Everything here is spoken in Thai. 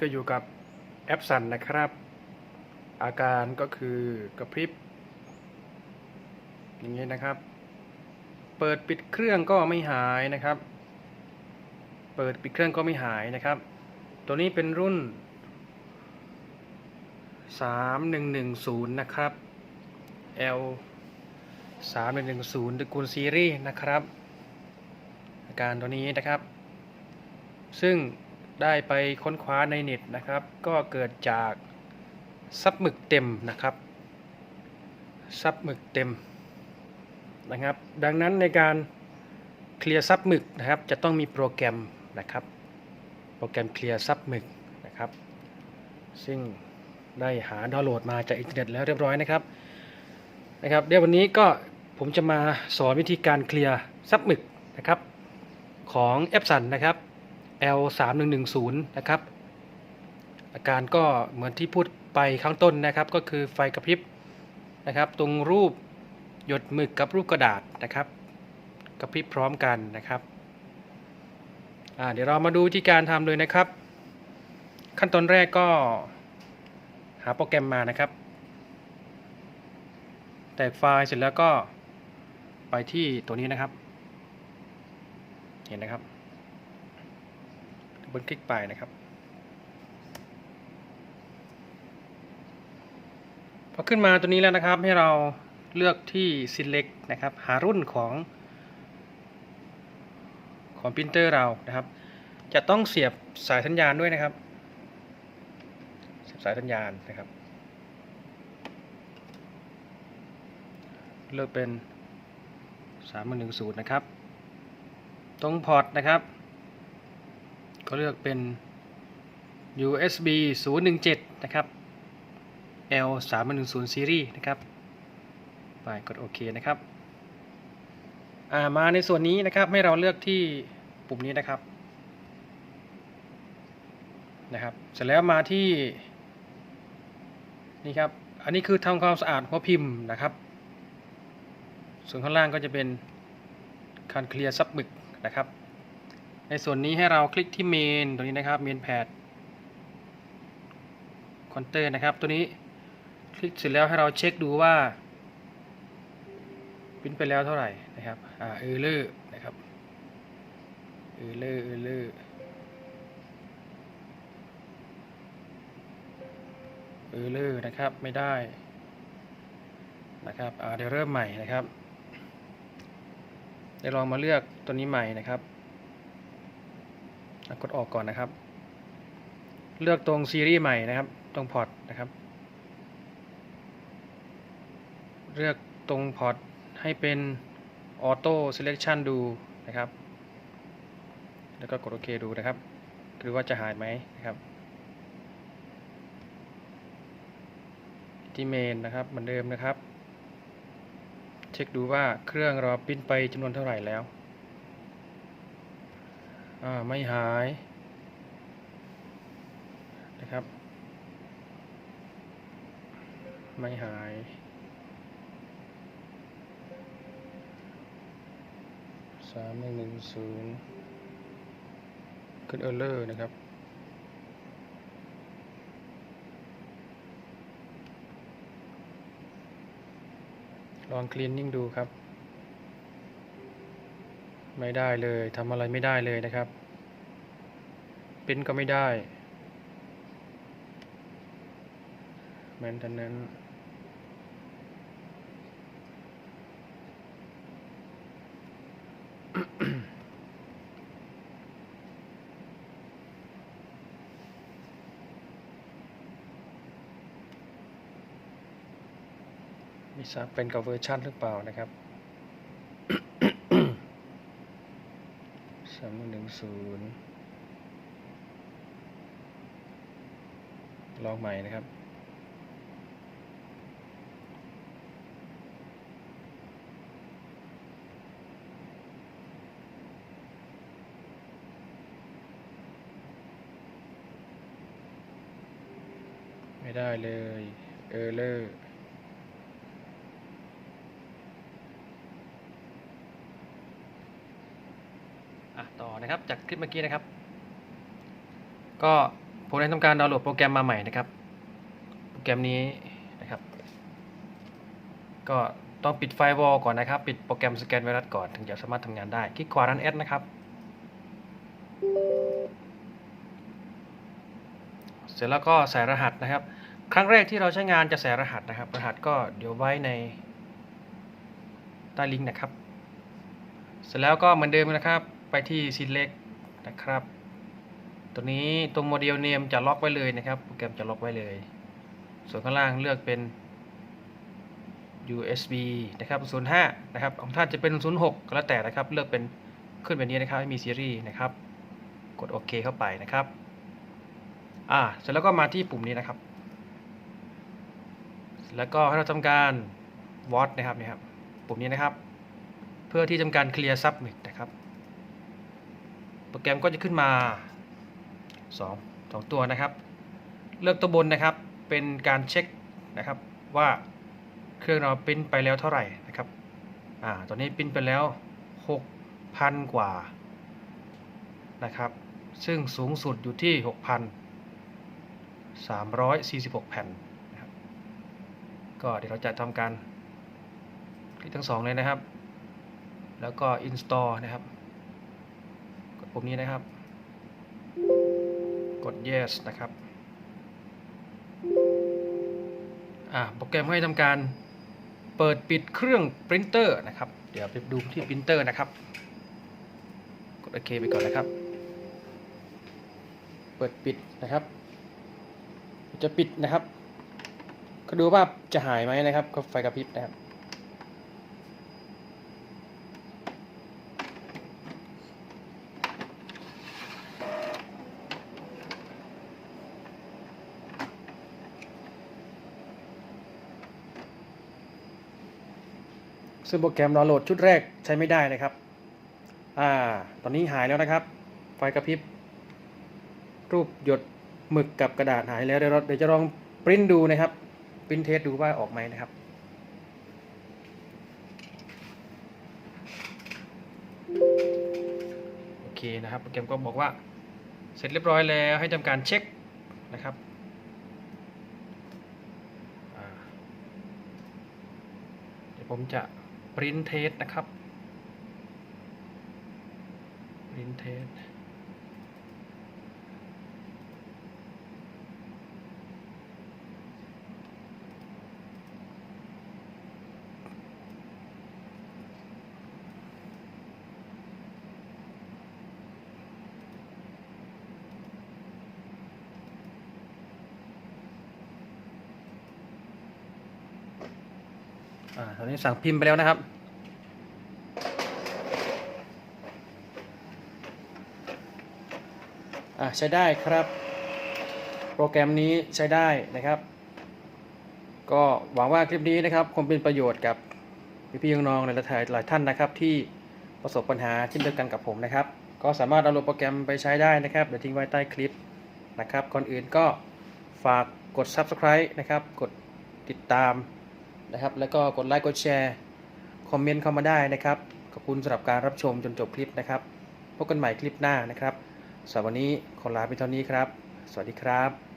ก็อยู่กับแอปสันนะครับ อาการก็คือกระพริบ อย่างนี้นะครับ เปิดปิดเครื่องก็ไม่หายนะครับ เปิดปิดเครื่องก็ไม่หายนะครับ ตัวนี้เป็นรุ่น 3110 นะครับ L 3110ตระกูลซีรีส์นะครับ อาการตัวนี้นะครับ ซึ่ง ได้ไปค้นคว้าในเน็ตนะครับ ก็เกิดจากซับหมึกเต็มนะครับซับหมึกเต็มนะครับ ดังนั้นในการเคลียร์ซับหมึกนะครับ จะต้องมีโปรแกรมนะครับ โปรแกรมเคลียร์ซับหมึกนะครับ ซึ่งได้หาดาวน์โหลดมาจากอินเทอร์เน็ตแล้วเรียบร้อยนะครับนะครับเดี๋ยววันนี้ก็ผมจะมาสอนวิธีการเคลียร์ซับหมึกนะครับของแอปสันนะครับ L 3 1 1 0นะครับ อาการก็เหมือนที่พูดไปข้างต้นนะครับ ก็คือไฟกระพริบนะครับ ตรงรูปหยดหมึกกับรูปกระดาษนะครับ กระพริบพร้อมกันนะครับเดี๋ยวเรามาดูวิธีการทำเลยนะครับ ขั้นตอนแรกก็หาโปรแกรมมานะครับ แตกไฟล์เสร็จแล้วก็ไปที่ตัวนี้นะครับ เห็นนะครับ เบิลคลิกไปนะครับพอขึ้นมาตัวนี้แล้วนะครับให้เราเลือกที่ select นะครับ หารุ่นของของปรินเตอร์เรานะครับ จะต้องเสียบสายสัญญาณด้วยนะครับ เสียบสายสัญญาณนะครับ เลือกเป็น3 1 0นะครับ ตรงพอร์ตนะครับ ก็เลือกเป็น USB 017 นะครับ L 3 1 0 Series นะครับ ไปกดโอเคนะครับอ่ามาในส่วนนี้นะครับให้เราเลือกที่ปุ่มนี้นะครับนะครับ เสร็จแล้วมาที่ นี่ครับ อันนี้คือทำความสะอาดหัวพิมพ์นะครับ ส่วนข้างล่างก็จะเป็นการเคลียร์ซับหมึกนะครับ ในส่วนนี้ให้เราคลิกที่เมนตัวนี้นะครับเมนแพดคอนเตอร์นะครับ ตัวนี้คลิกเสร็จแล้วให้เราเช็คดูว่าพิมพ์ไปแล้วเท่าไหร่นะครับอ่าเออเลอร์นะครับเออเลอร์เออเลอร์เออเลอร์นะครับไม่ได้นะครับอ่าเดี๋ยวเริ่มใหม่นะครับเดี๋ยวลองมาเลือกตัวนี้ใหม่นะครับ กดออกก่อนนะครับ เลือกตรงซีรีส์ใหม่นะครับ ตรงพอร์ตนะครับ เลือกตรงพอร์ตให้เป็นออโต้เซเลคชันดูนะครับ แล้วก็กดโอเคดูนะครับ หรือว่าจะหายไหมนะครับ ที่เมนนะครับเหมือนเดิมนะครับ เช็คดูว่าเครื่องเราปิ้นไปจำนวนเท่าไหร่แล้ว อ่าไม่หายนะครับ ไม่หายสามหนึ่งหนึ่งศูนย์ขึ้นเออร์เลอร์นะครับลองคลีนนิ่งดูครับ ไม่ได้เลยทำอะไรไม่ได้เลยนะครับปริ้นก็ไม่ได้แมนเทนนั้นไม่ทราบเป็นกับเวอร์ชันหรือเปล่านะครับ สามหนึ่งศูนย์ลองใหม่นะครับ ไม่ได้เลย เออเลอร์ อะต่อ นะครับจากคลิปเมื่อกี้นะครับ ก็ผมได้ทำการดาวน์โหลดโปรแกรมมาใหม่นะครับ โปรแกรมนี้นะครับ ก็ต้องปิดไฟวอลก่อนนะครับ ปิดโปรแกรมสแกนไวรัสก่อนถึงจะสามารถทำงานได้คลิกขวารันแอดนะครับเสร็จแล้วก็ใส่รหัสนะครับ ครั้งแรกที่เราใช้งานจะใส่รหัสนะครับ รหัสก็เดี๋ยวไว้ในใต้ลิงก์นะครับ เสร็จแล้วก็เหมือนเดิมนะครับ ไปที่ select นะครับ ตัวนี้ตรงโมเดลเนมจะล็อกไว้เลยนะครับโปรแกรมจะล็อกไว้เลย ส่วนข้างล่างเลือกเป็น USB นะครับ05นะครับของท่านจะเป็น 06 ก็แล้วแต่นะครับ เลือกเป็นขึ้นแบบนี้นะครับให้มีซีรีส์นะครับ กดโอเคเข้าไปนะครับ อ่า เสร็จแล้วก็มาที่ปุ่มนี้นะครับ แล้วก็ให้เราทำการวอตนะครับนี่ครับ ปุ่มนี้นะครับ เพื่อที่ทำการ clear submit นะครับ โปรแกรมก็จะขึ้นมา 2 2 ตัวนะครับ เลือกตัวบนนะครับเป็นการเช็คนะครับว่าเครื่องเราปริ้นไปแล้วเท่าไหร่นะครับอ่าตอนนี้ปริ้นไปแล้ว 6,000 กว่านะครับ ซึ่งสูงสุดอยู่ที่ 6,346 แผ่นนะครับก็เดี๋ยวเราจะทำการคลิกทั้งสองเลยนะครับ แล้วก็ install นะครับ ปุ่มนี้นะครับ กด yes นะครับอ่าโปรแกรมให้ทำการเปิดปิดเครื่องปรินเตอร์นะครับ เดี๋ยวไปดูที่ปรินเตอร์นะครับ กดโอเคไปก่อนนะครับ เปิดปิดนะครับ จะปิดนะครับ ก็ดูว่าจะหายไหมนะครับก็ไฟกระพริบนะครับ ซึ่งโปรแกรมดาวน์โหลดชุดแรกใช้ไม่ได้นะครับ อ่า ตอนนี้หายแล้วนะครับ ไฟกระพริบ รูปหยดหมึกกับกระดาษหายแล้วเดี๋ยวเราเดี๋ยวจะลองปริ้นดูนะครับปริ้นเทสดูว่าออกไหมนะครับ โอเคนะครับโปรแกรมก็บอกว่า เสร็จเรียบร้อยแล้วให้ทำการเช็คนะครับเดี๋ยวผมจะ ปริ้นเทสนะครับปริ้ อ่าตอนนี้สั่งพิมพ์ไปแล้วนะครับ อ่าใช้ได้ครับ โปรแกรมนี้ใช้ได้นะครับ ก็หวังว่าคลิปนี้นะครับ คงเป็นประโยชน์กับพี่ๆน้องๆหลายหลายท่านนะครับ ที่ประสบปัญหาเช่นเดียวกันกับผมนะครับ ก็สามารถดาวน์โหลดโปรแกรมไปใช้ได้นะครับ เดี๋ยวทิ้งไว้ใต้คลิปนะครับ ก่อนอื่นก็ฝากกด Subscribe นะครับ กดติดตาม นะครับ แล้วก็กดไลค์กดแชร์คอมเมนต์เข้ามาได้นะครับ ขอบคุณสำหรับการรับชมจนจบคลิปนะครับพบกันใหม่คลิปหน้านะครับสำหรับวันนี้ขอลาไปเท่านี้ครับ สวัสดีครับ